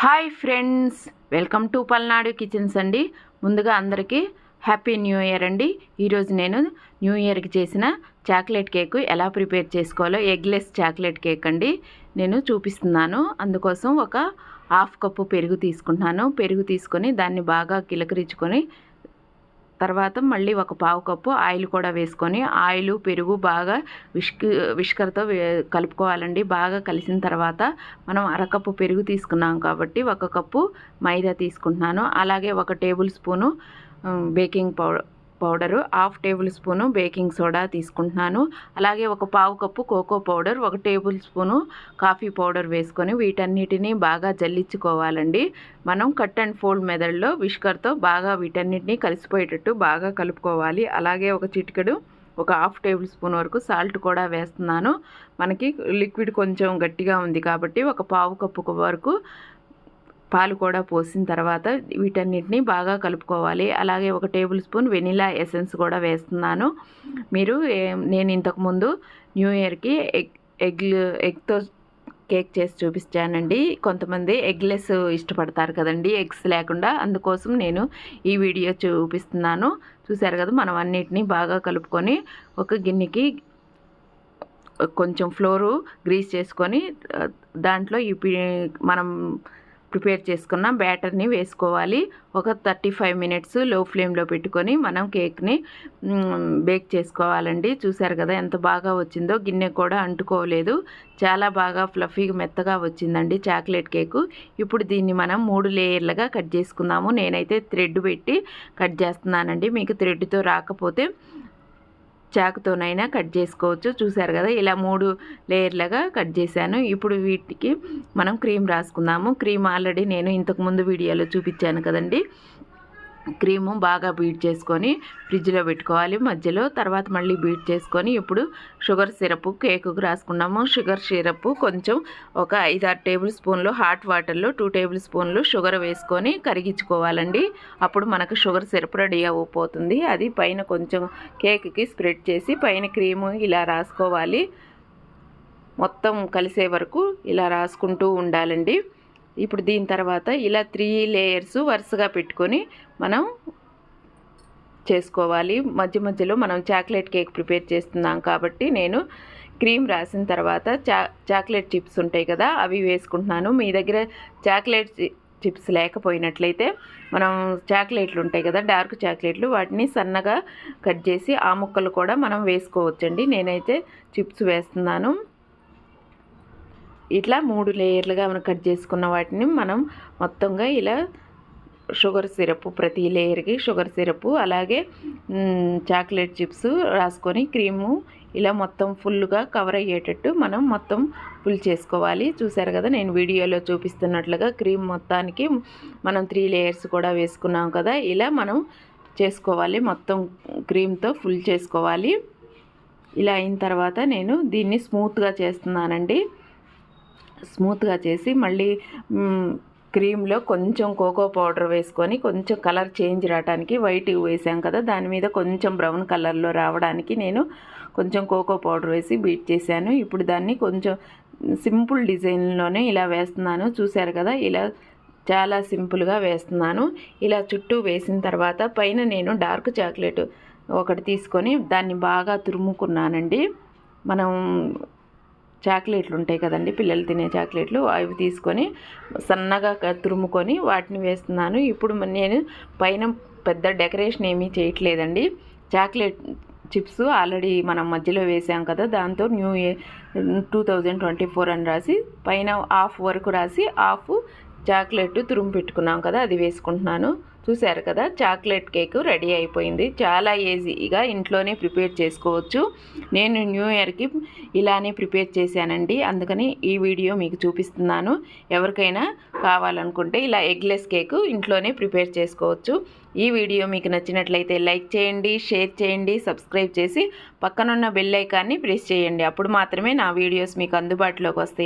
Hi friends welcome to Palnadu kitchens అండి. ముందుగా అందరికీ హ్యాపీ న్యూ ఇయర్ అండి. ఈరోజు నేను న్యూ ఇయర్కి చేసిన చాక్లెట్ కేక్ ఎలా ప్రిపేర్ చేసుకోవాలో ఎగ్లెస్ చాక్లెట్ కేక్ అండి. నేను చూపిస్తున్నాను. అందుకోసం ఒక హాఫ్ కప్పు పెరుగు తీసుకుంటున్నాను. పెరుగు తీసుకొని దాన్ని బాగా కిలకరించుకొని తర్వాత మళ్ళీ ఒక పావు కప్పు ఆయిల్ కూడా వేసుకొని ఆయిల్ పెరుగు బాగా విష్క విష్కర్తో కలుపుకోవాలండి. బాగా కలిసిన తర్వాత మనం అరకప్పు పెరుగు తీసుకున్నాం కాబట్టి ఒక కప్పు మైదా తీసుకుంటున్నాను. అలాగే ఒక tablespoon baking powder powder half tablespoon baking soda తీసుకుంటున్నాను. అలాగే ఒక పావు కప్పు కోకో పౌడర్ ఒక టేబుల్ స్పూను కాఫీ పౌడర్ వేసుకొని వీటన్నిటిని బాగా జల్లించుకోవాలండి. మనం కట్ అండ్ ఫోల్డ్ మెదడులో విష్కర్తో బాగా వీటన్నిటిని కలిసిపోయేటట్టు బాగా కలుపుకోవాలి. అలాగే ఒక చిటికెడు ఒక హాఫ్ టేబుల్ స్పూన్ వరకు సాల్ట్ కూడా వేస్తున్నాను. మనకి లిక్విడ్ కొంచెం గట్టిగా ఉంది కాబట్టి ఒక పావు కప్పు వరకు పాలు కూడా పోసిన తర్వాత వీటన్నిటిని బాగా కలుపుకోవాలి. అలాగే ఒక టేబుల్ స్పూన్ వెనిలా ఎసెన్స్ కూడా వేస్తున్నాను. మీరు నేను ఇంతకుముందు న్యూ ఇయర్కి ఎగ్ ఎగ్ ఎగ్తో కేక్ చేసి చూపించానండి కొంతమంది ఎగ్లెస్ ఇష్టపడతారు కదండి ఎగ్స్ లేకుండా. అందుకోసం నేను ఈ వీడియో చూపిస్తున్నాను. చూసారు కదా మనం అన్నిటినీ బాగా కలుపుకొని ఒక గిన్నెకి కొంచెం ఫ్లోరు గ్రీస్ చేసుకొని దాంట్లో ఈ పి- మనం ప్రిపేర్ చేసుకున్న బ్యాటర్ని వేసుకోవాలి. ఒక థర్టీ ఫైవ్ మినిట్స్లో ఫ్లేమ్లో పెట్టుకొని మనం కేక్ని బేక్ చేసుకోవాలండి. చూసారు కదా ఎంత బాగా వచ్చిందో. గిన్నె కూడా అంటుకోలేదు. చాలా బాగా ఫ్లఫీగా మెత్తగా వచ్చిందండి చాక్లెట్ కేకు. ఇప్పుడు దీన్ని మనం మూడు లేయర్లుగా కట్ చేసుకుందాము. నేనైతే థ్రెడ్ పెట్టి కట్ చేస్తున్నానండి. మీకు థ్రెడ్తో రాకపోతే చాకుతోనైనా కట్ చేసుకోవచ్చు. చూసారు కదా ఇలా మూడు లేయర్లుగా కట్ చేశాను. ఇప్పుడు వీటికి మనం క్రీమ్ రాసుకుందాము. క్రీమ్ ఆల్రెడీ నేను ఇంతకుముందు వీడియోలో చూపించాను కదండి. క్రీము బాగా బీట్ చేసుకొని ఫ్రిడ్జ్లో పెట్టుకోవాలి. మధ్యలో తర్వాత మళ్ళీ బీట్ చేసుకొని ఇప్పుడు షుగర్ సిరప్ కేకుకు రాసుకున్నాము. షుగర్ సిరప్ కొంచెం ఒక ఐదారు టేబుల్ స్పూన్లు హాట్ వాటర్లో టూ టేబుల్ స్పూన్లు షుగర్ వేసుకొని కరిగించుకోవాలండి. అప్పుడు మనకు షుగర్ సిరప్ రెడీ అవ్వబోతుంది అది పైన కొంచెం కేక్కి స్ప్రెడ్ చేసి పైన క్రీము ఇలా రాసుకోవాలి. మొత్తం కలిసే వరకు ఇలా రాసుకుంటూ ఉండాలండి. ఇప్పుడు దీని తర్వాత ఇలా త్రీ లేయర్స్ వరుసగా పెట్టుకొని మనం చేసుకోవాలి. మధ్య మధ్యలో మనం చాక్లెట్ కేక్ ప్రిపేర్ చేస్తున్నాం కాబట్టి నేను క్రీమ్ రాసిన తర్వాత చా చాక్లెట్ చిప్స్ ఉంటాయి కదా అవి వేసుకుంటున్నాను. మీ దగ్గర చాక్లెట్ చిప్స్ లేకపోయినట్లయితే మనం చాక్లెట్లు ఉంటాయి కదా డార్క్ చాక్లెట్లు వాటిని సన్నగా కట్ చేసి ఆ ముక్కలు కూడా మనం వేసుకోవచ్చండి. నేనైతే చిప్స్ వేస్తున్నాను. ఇట్లా మూడు లేయర్లుగా మనం కట్ చేసుకున్న వాటిని మనం మొత్తంగా ఇలా షుగర్ సిరప్ ప్రతి లేయర్కి షుగర్ సిరప్ అలాగే చాక్లెట్ చిప్స్ రాసుకొని క్రీము ఇలా మొత్తం ఫుల్గా కవర్ అయ్యేటట్టు మనం మొత్తం ఫుల్ చేసుకోవాలి. చూసారు కదా నేను వీడియోలో చూపిస్తున్నట్లుగా క్రీమ్ మొత్తానికి మనం త్రీ లేయర్స్ కూడా వేసుకున్నాం కదా ఇలా మనం చేసుకోవాలి. మొత్తం క్రీమ్తో ఫుల్ చేసుకోవాలి. ఇలా అయిన తర్వాత నేను దీన్ని స్మూత్గా చేస్తున్నానండి. స్మూత్గా చేసి మళ్ళీ క్రీమ్లో కొంచెం కోకో పౌడర్ వేసుకొని కొంచెం కలర్ చేంజ్ రావడానికి వైట్ వేసాం కదా దాని మీద కొంచెం బ్రౌన్ కలర్లో రావడానికి నేను కొంచెం కోకో పౌడర్ వేసి బీట్ చేశాను. ఇప్పుడు దాన్ని కొంచెం సింపుల్ డిజైన్లోనే ఇలా వేస్తున్నాను. చూశారు కదా ఇలా చాలా సింపుల్గా వేస్తున్నాను. ఇలా చుట్టూ వేసిన తర్వాత పైన నేను డార్క్ చాక్లెట్ ఒకటి తీసుకొని దాన్ని బాగా తురుముకున్నానండి. మనం చాక్లెట్లు ఉంటాయి కదండి పిల్లలు తినే చాక్లెట్లు అవి తీసుకొని సన్నగా తురుముకొని వాటిని వేస్తున్నాను. ఇప్పుడు నేను పైన పెద్ద డెకరేషన్ ఏమీ చేయట్లేదండి. చాక్లెట్ చిప్స్ ఆల్రెడీ మనం మధ్యలో వేసాం కదా దాంతో new year two thousand twenty four అని రాసి పైన హాఫ్ వరకు రాసి హాఫ్ చాక్లెట్ తురుము పెట్టుకున్నాం కదా అది వేసుకుంటున్నాను. చూశారు కదా చాక్లెట్ కేక్ రెడీ అయిపోయింది. చాలా ఈజీగా ఇంట్లోనే ప్రిపేర్ చేసుకోవచ్చు. నేను న్యూ ఇయర్కి ఇలానే ప్రిపేర్ చేశానండి. అందుకని ఈ వీడియో మీకు చూపిస్తున్నాను. ఎవరికైనా కావాలనుకుంటే ఇలా ఎగ్లెస్ కేక్ ఇంట్లోనే ప్రిపేర్ చేసుకోవచ్చు. ఈ వీడియో మీకు నచ్చినట్లయితే లైక్ చేయండి షేర్ చేయండి సబ్స్క్రైబ్ చేసి పక్కనున్న బెల్ ఐకాన్ని ప్రెస్ చేయండి. అప్పుడు మాత్రమే నా వీడియోస్ మీకు అందుబాటులోకి వస్తాయి.